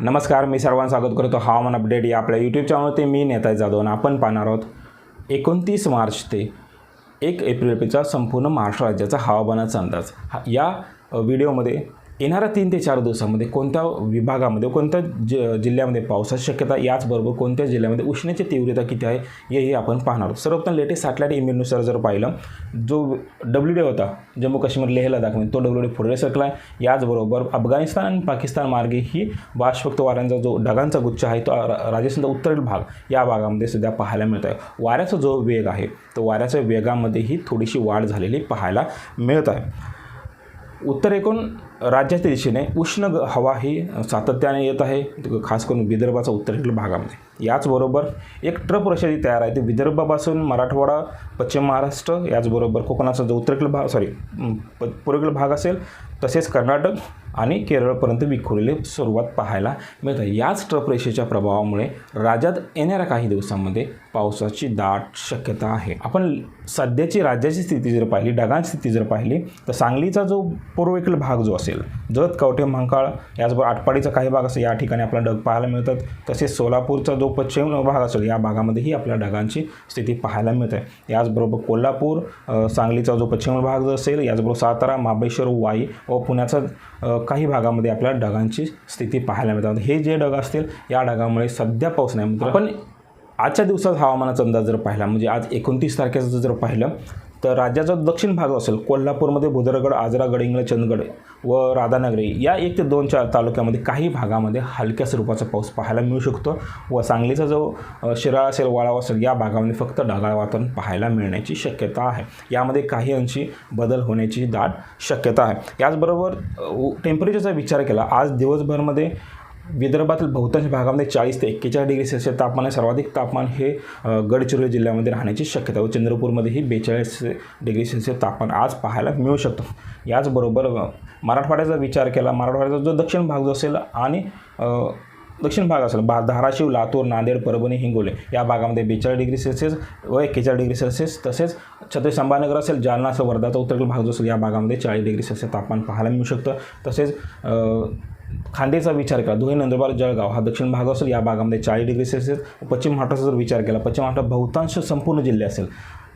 नमस्कार मी सर्वांचं स्वागत करतो. हवामान अपडेट या आपल्या यूट्यूब चॅनलवरती मी नेताय जाधव आणि आपण पाहणार आहोत एकोणतीस मार्च ते एक एप्रिलचा संपूर्ण महाराष्ट्र राज्याचा हवामानाचा अंदाज. हा या व्हिडिओमध्ये येणाऱ्या तीन ते चार दिवसामध्ये कोणत्या विभागामध्ये कोणत्या ज जिल्ह्यामध्ये पावसाची शक्यता याचबरोबर कोणत्या जिल्ह्यामध्ये उष्णेची तीव्रता किती आहे हेही आपण पाहणार आहोत. सर्वप्रथम लेटेस्ट सॅटेलाईट ईमेलनुसार जर पाहिलं जो डब्ल्यू डे होता जम्मू काश्मीर लेह लडाखमध्ये तो डब्ल्यू डे पुढे सरकला आहे याचबरोबर अफगाणिस्तान आणि पाकिस्तान मार्गे ही बाष्पक्त वाऱ्यांचा जो ढगांचा गुच्छ आहे तो रा- राजस्थानचा उत्तरेल भाग या भागामध्ये सध्या पाहायला मिळत आहे वाऱ्याचा जो वेग आहे तो वाऱ्याच्या वेगामध्येही थोडीशी वाढ झालेली पाहायला मिळत आहे. उत्तरेकडून राज्याच्या दिशेने उष्ण हवा ही सातत्याने येत आहे. खास करून विदर्भाचा उत्तरेकडील भागामध्ये. याचबरोबर एक ट्रप प्रशाची तयार आहे. ती विदर्भापासून मराठवाडा पश्चिम महाराष्ट्र याचबरोबर कोकणाचा जो उत्तरेकडील भाग सॉरी प पूर्वेकडील भाग असेल तसेच कर्नाटक आणि केरळपर्यंत विखुरलेली सुरुवात पाहायला मिळते याच ट्रप रेषेच्या प्रभावामुळे राज्यात येणाऱ्या काही दिवसांमध्ये पावसाची दाट शक्यता आहे. आपण सध्याची राज्याची स्थिती जर पाहिली ढगांची स्थिती जर पाहिली तर सांगलीचा जो पूर्वेकडील भाग जो असेल जत कवठे महाकाळ याचबरोबर आटपाडीचा काही भाग असेल या ठिकाणी आपल्याला ढग पाहायला मिळतात. तसेच सोलापूरचा जो पश्चिम भाग असेल या भागामध्येही आपल्या ढगांची स्थिती पाहायला मिळते. याचबरोबर कोल्हापूर सांगलीचा जो पश्चिम भाग जो असेल याचबरोबर सातारा महाबळेश्वर वाई व पुण्याचा काही भागामध्ये आपल्याला ढगांची स्थिती पाहायला मिळतात. हे जे ढग असतील या ढगामुळे सध्या पाऊस नाही. मित्र पण आजच्या दिवसात हवामानाचा अंदाज जर पाहिला म्हणजे आज एकोणतीस तारखेचं जर पाहिलं तर राज्याचा दक्षिण भाग असेल कोल्हापूरमध्ये भुदरगड आजरा गडिंग्लज चंदगड व राधानगरी या एक ते दोन चार तालुक्यामध्ये काही भागामध्ये हलक्या स्वरूपाचा पाऊस पाहायला मिळू शकतो व सांगलीचा जो शिराळा असेल वाळाव असेल या भागामध्ये फक्त ढगाळ वातावरण पाहायला मिळण्याची शक्यता आहे. यामध्ये काही अंशी बदल होण्याची दाट शक्यता आहे. याचबरोबर टेम्परेचरचा विचार केला आज दिवसभरमध्ये विदर्भातील बहुतांश भागामध्ये चाळीस ते एक्केचाळीस डिग्री सेल्सिअस तापमान आहे. सर्वाधिक तापमान हे गडचिरोली जिल्ह्यामध्ये राहण्याची शक्यता व चंद्रपूरमध्येही बेचाळीस डिग्री सेल्सिअस तापमान आज पाहायला मिळू शकतं. याचबरोबर मराठवाड्याचा विचार केला मराठवाड्याचा जो दक्षिण भाग जो असेल आणि दक्षिण भाग असेल बा धाराशिव लातूर नांदेड परभणी हिंगोली या भागामध्ये बेचाळीस डिग्री सेल्सिअस व एक्केचाळीस डिग्री सेल्सिअस तसेच छत्रपती संभाजीनगर असेल जालना असेल वर्धाचा उत्तरेकडील भाग जो असेल या भागामध्ये चाळीस डिग्री सेल्सिअस तापमान पाहायला मिळू शकतं. तसेच खांदेचा विचार केला. धुळे नंदुरबार जळगाव हा दक्षिण भाग असेल या भागामध्ये चाळीस डिग्री सेल्सिअस पश्चिम महाराष्ट्राचा जर विचार केला पश्चिम महाराष्ट्रात बहुतांश संपूर्ण जिल्हे असेल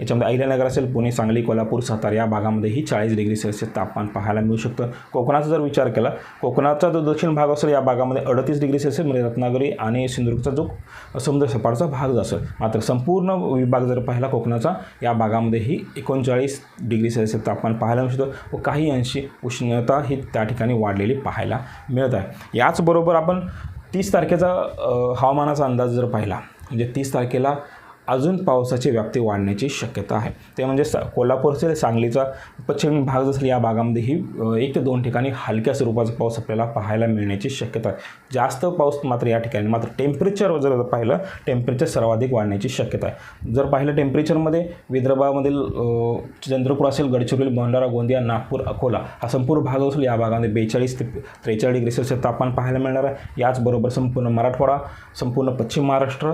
याच्यामध्ये अहिल्यानगर असेल पुणे सांगली कोल्हापूर सातारा या भागामध्येही चाळीस डिग्री सेल्सिअस तापमान पाहायला मिळू शकतं. कोकणाचा जर विचार केला कोकणाचा जो दक्षिण भाग असेल या भागामध्ये अडतीस डिग्री सेल्सिअस म्हणजे रत्नागिरी आणि सिंधुदुर्गचा जो समुद्र सपाटचा भाग असेल मात्र संपूर्ण विभाग जर पाहिला कोकणाचा या भागामध्येही एकोणचाळीस डिग्री सेल्सिअस तापमान पाहायला मिळू शकतं व काही अंशी उष्णता ही त्या ठिकाणी वाढलेली पाहायला मिळत आहे. याचबरोबर आपण तीस तारखेचा हवामानाचा अंदाज जर पाहिला म्हणजे तीस तारखेला अजून पावसाची व्याप्ती वाढण्याची शक्यता आहे. ते म्हणजे सा कोल्हापूरचे सांगलीचा पश्चिम भाग जर असेल या भागामध्येही एक ते दोन ठिकाणी हलक्या स्वरूपाचा पाऊस आपल्याला पाहायला मिळण्याची शक्यता आहे. जास्त पाऊस मात्र या ठिकाणी मात्र टेम्परेचर जर पाहिलं टेम्परेचर सर्वाधिक वाढण्याची शक्यता आहे. जर पाहिलं टेम्परेचरमध्ये विदर्भामधील चंद्रपूर असेल गडचिरोली भंडारा गोंदिया नागपूर अकोला हा संपूर्ण भाग असेल या भागामध्ये बेचाळीस ते त्रेचाळीस डिग्री सेल्सिअस तापमान पाहायला मिळणार आहे. याचबरोबर संपूर्ण मराठवाडा संपूर्ण पश्चिम महाराष्ट्र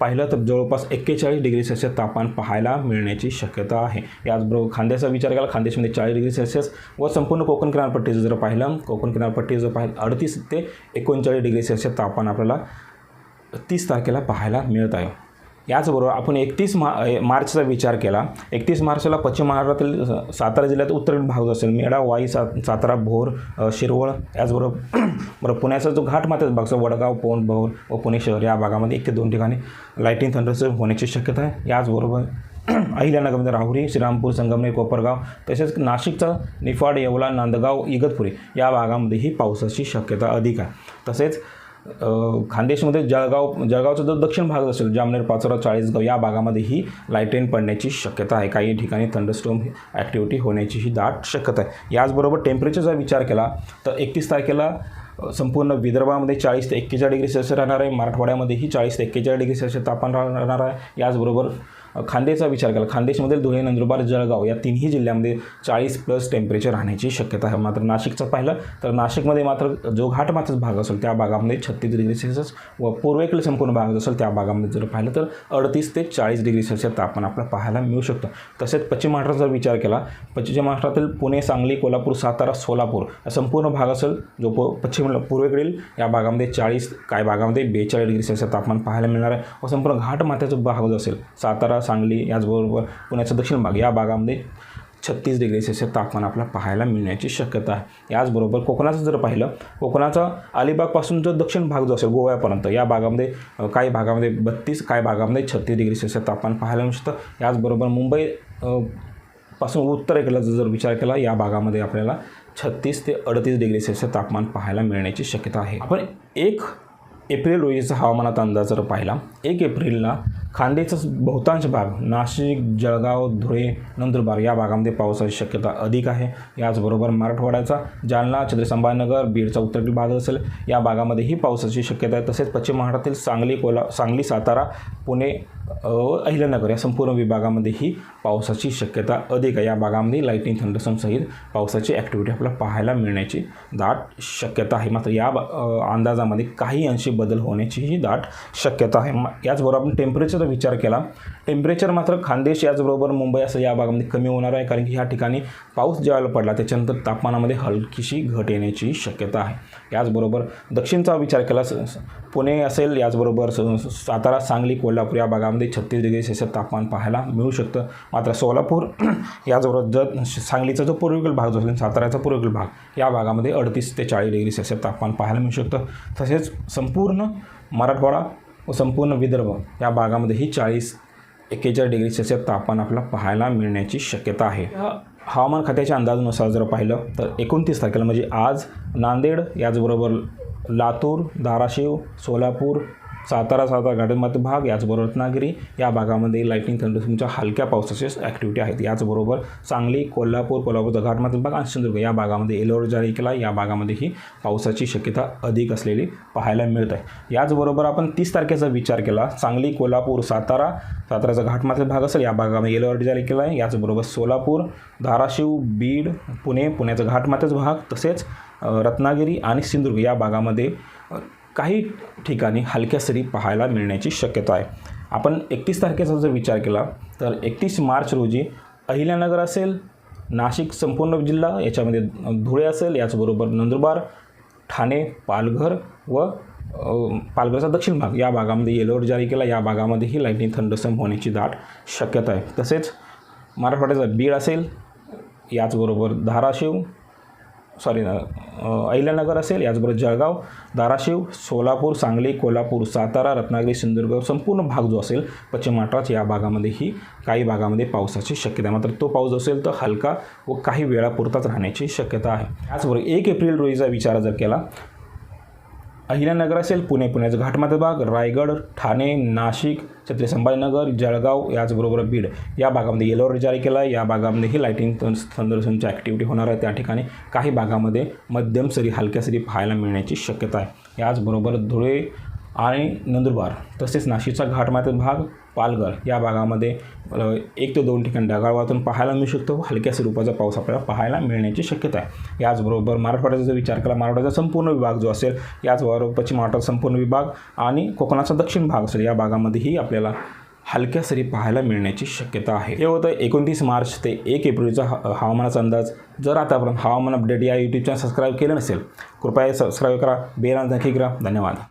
पाहिलं तर जवळपास एक्केचाळीस डिग्री सेल्सिअस तापमान पाहायला मिळण्याची शक्यता आहे. याचबरोबर खांद्याचा विचार केला खांदेशमध्ये चाळीस डिग्री सेल्सिअस व संपूर्ण कोकण किनारपट्टीचं जर पाहिलं कोकण किनारपट्टी जर पाहिलं अडतीस ते एकोणचाळीस डिग्री सेल्सिअस तापमान आपल्याला तीस तारखेला पाहायला मिळत आहे. याचबरोबर आपण एकतीस मा ए- मार्चचा विचार केला. एकतीस मार्चला पश्चिम महाराष्ट्रातील सातारा जिल्ह्यात उत्तरेकडील भाग असेल मेढा वाई सा सातारा भोर शिरवळ याचबरोबर बरं पुण्याचा जो घाटमाथ्याचा भाग असेल वडगाव पोन भोर व पुणे शहर या भागामध्ये एक ते दोन ठिकाणी लाईटिंग थंडरचं होण्याची शक्यता आहे. याचबरोबर अहिल्यानगरमध्ये राहुरी श्रीरामपूर संगमनेर कोपरगाव तसेच नाशिकचा निफाड येवला नांदगाव इगतपुरी या भागामध्येही पावसाची शक्यता अधिक आहे. तसेच खानदेशमध्ये जळगाव जळगावचा जो दक्षिण भाग असेल जामनेर पाचोरा चाळीसगाव या भागामध्येही लाईटेन पडण्याची शक्यता आहे. काही ठिकाणी थंडरस्टोम ॲक्टिव्हिटी होण्याची ही दाट शक्यता आहे. याचबरोबर टेम्परेचरचा विचार केला तर एकतीस तारखेला संपूर्ण विदर्भामध्ये चाळीस ते एक्केचाळीस डिग्री सेल्सिअस राहणार आहे. मराठवाड्यामध्येही चाळीस ते एक्केचाळीस डिग्री सेल्सिअस तापमान राहणार आहे. याचबरोबर खान्देशचा विचार केला. खान्देशमधील धुळे नंदुरबार जळगाव या तिन्ही जिल्ह्यामध्ये चाळीस प्लस टेम्परेचर राहण्याची शक्यता आहे. मात्र नाशिकचं पाहिलं तर नाशिकमध्ये मात्र जो घाटमाथ्याचा भाग असेल त्या भागामध्ये छत्तीस डिग्री सेल्सिअस व पूर्वेकडील संपूर्ण भाग असेल त्या भागामध्ये जर पाहिलं तर अडतीस ते चाळीस डिग्री सेल्सिअस तापमान आपल्याला पाहायला मिळू शकतं. तसेच पश्चिम महाराष्ट्राचा जर विचार केला पश्चिम महाराष्ट्रातील पुणे सांगली कोल्हापूर सातारा सोलापूर या संपूर्ण भाग असेल जो प पश्चिम पूर्वेकडील या भागामध्ये चाळीस काय भागामध्ये बेचाळीस डिग्री सेल्सिअस तापमान पाहायला मिळणार आहे. व संपूर्ण घाटमाथ्याचा भाग जो असेल सातारा सांगली याचबरोबर पुण्याचा दक्षिण भाग या भागामध्ये छत्तीस डिग्री सेल्सिअस तापमान आपल्याला पाहायला मिळण्याची शक्यता आहे. याचबरोबर कोकणाचं जर पाहिलं कोकणाचा अलिबागपासून जो दक्षिण भाग जो असेल गोव्यापर्यंत या भागामध्ये काही भागामध्ये बत्तीस काही भागामध्ये छत्तीस डिग्री सेल्सिअस तापमान पाहायला मिळू शकतं. याचबरोबर मुंबई पासून उत्तरेकडला जर विचार केला या भागामध्ये आपल्याला छत्तीस ते अडतीस डिग्री सेल्सिअस तापमान पाहायला मिळण्याची शक्यता आहे. आपण एक एप्रिल रोजीचा हवामानाचा अंदाज जर पाहिला एक एप्रिलला खांदेचा बहुतांश भाग नाशिक जळगाव धुळे नंदुरबार या भागामध्ये पावसाची शक्यता अधिक आहे. याचबरोबर मराठवाड्याचा जालना छत्रसंभानगर बीडचा उत्तरेकडील भाग असेल. या भागामध्येही पावसाची शक्यता आहे. तसेच पश्चिम महाराष्ट्रातील सांगली कोला सांगली सातारा पुणे अहिल्यानगर या संपूर्ण विभागामध्ये ही पावसाची शक्यता अधिक आहे. या भागामध्ये लाईटिंग थंडसनसहित पावसाची ॲक्टिव्हिटी आपल्याला पाहायला मिळण्याची दाट शक्यता आहे. मात्र या बा- अंदाजामध्ये काही अंशी बदल होण्याचीही दाट शक्यता आहे. याचबरोबर आपण टेम्परेचरचा विचार केला. टेम्परेचर मात्र खानदेश याचबरोबर मुंबई असं या भागामध्ये कमी होणार आहे. कारण की ह्या ठिकाणी पाऊस ज्यावेळेला पडला त्याच्यानंतर तापमानामध्ये हलकीशी घट येण्याची शक्यता आहे. याचबरोबर दक्षिणचा विचार केला पुणे असेल याचबरोबर स- सातारा सांगली कोल्हापूर या भागामध्ये छत्तीस डिग्री सेल्सिअस तापमान पाहायला मिळू शकतं. मात्र सोलापूर याचबरोबर जर सांगलीचा जो पूर्वेकडील भाग जो असेल साताऱ्याचा पूर्वेकडील भाग या भागामध्ये अडतीस ते चाळीस डिग्री सेल्सिअस तापमान पाहायला मिळू शकतं. तसेच संपूर्ण मराठवाडा व संपूर्ण विदर्भ या भागामध्येही चाळीस एक्केचाळीस डिग्री सेल्सिअस तापमान आपल्याला पाहायला मिळण्याची शक्यता आहे. हवामान खात्याच्या अंदाजानुसार जर पाहिलं तर एकोणतीस तारखेला म्हणजे आज नांदेड याचबरोबर लातूर धाराशिव सोलापूर सातारा सातारा घाटमाथे भाग याचबरोबर रत्नागिरी या भागामध्ये लाईटिंग थंडरस्टॉर्मच्या हलक्या पावसाचे ॲक्टिव्हिटी आहेत. याचबरोबर सांगली कोल्हापूर कोल्हापूरचा घाटमाथे भाग आणि सिंधुदुर्ग या भागामध्ये एलोर जारी केला. या भागामध्येही पावसाची शक्यता अधिक असलेली पाहायला मिळत आहे. याचबरोबर आपण तीस तारखेचा विचार केला. सांगली कोल्हापूर सातारा साताराचा घाटमातील भाग असेल या भागामध्ये येलो अलर्ट जारी केला आहे. याचबरोबर सोलापूर धाराशिव बीड पुणे पुण्याचा घाटमाथेचा भाग तसेच रत्नागिरी आणि सिंधुदुर्ग या भागामध्ये काही ठिकाणी हलक्या सरी पाहायला मिळण्याची शक्यता आहे. आपण एकतीस तारखेचा जर विचार केला तर एकतीस मार्च रोजी अहिल्यानगर असेल नाशिक संपूर्ण जिल्हा याच्यामध्ये धुळे असेल याचबरोबर नंदुरबार ठाणे पालघर व पालघरचा दक्षिण भाग या भागामध्ये येलोवर जारी केला या भागामध्येही लाईटनिंग थंडसम होण्याची दाट शक्यता आहे. तसेच मराठवाड्याचा बीड असेल याचबरोबर धाराशिव सॉरी अहिल्यानगर असेल याचबरोबर जळगाव धाराशिव सोलापूर सांगली कोल्हापूर सातारा रत्नागिरी सिंधुदुर्ग संपूर्ण भाग जो असेल पश्चिम महाराष्ट्रात या भागामध्येही काही भागामध्ये पावसाची शक्यता आहे. मात्र तो पाऊस असेल तर हलका व काही वेळापुरताच राहण्याची शक्यता आहे. त्याचबरोबर एक एप्रिल रोजीचा विचार जर केला अहिल्यानगर असेल पुणे पुण्याचं घाटमाथा भाग रायगड ठाणे नाशिक छत्री संभाजीनगर जळगाव याचबरोबर बीड. या भागामध्ये येलो अलर्ट जारी केला आहे या भागामध्येही लाईटिंग थंडरसनची ॲक्टिव्हिटी होणार आहे. त्या ठिकाणी काही भागामध्ये मध्यम सरी हलक्या सरी पाहायला मिळण्याची शक्यता आहे. याचबरोबर धुळे आणि नंदुरबार तसेच नाशिकचा घाटमाथा भाग पालघर या भागामध्ये एक ते दोन ठिकाणी ढगाळ वातावरण पाहायला मिळू शकतो. व हलक्या स्वरूपाचा पाऊस आपल्याला पाहायला मिळण्याची शक्यता आहे. याचबरोबर मराठवाड्याचा जर विचार केला मराठवाड्याचा संपूर्ण विभाग जो असेल याचबरोबर पश्चिम महाराष्ट्राचा संपूर्ण विभाग आणि कोकणाचा दक्षिण भाग असेल या भागामध्येही आपल्याला हलक्या सरी पाहायला मिळण्याची शक्यता आहे. हे होतं एकोणतीस मार्च ते एक एप्रिलचा हवामानाचा अंदाज. जर आतापर्यंत हवामान अपडेट या यूट्यूब चॅनल सबस्क्राईब केलं नसेल कृपया सबस्क्राईब करा बेल नक्की करा धन्यवाद.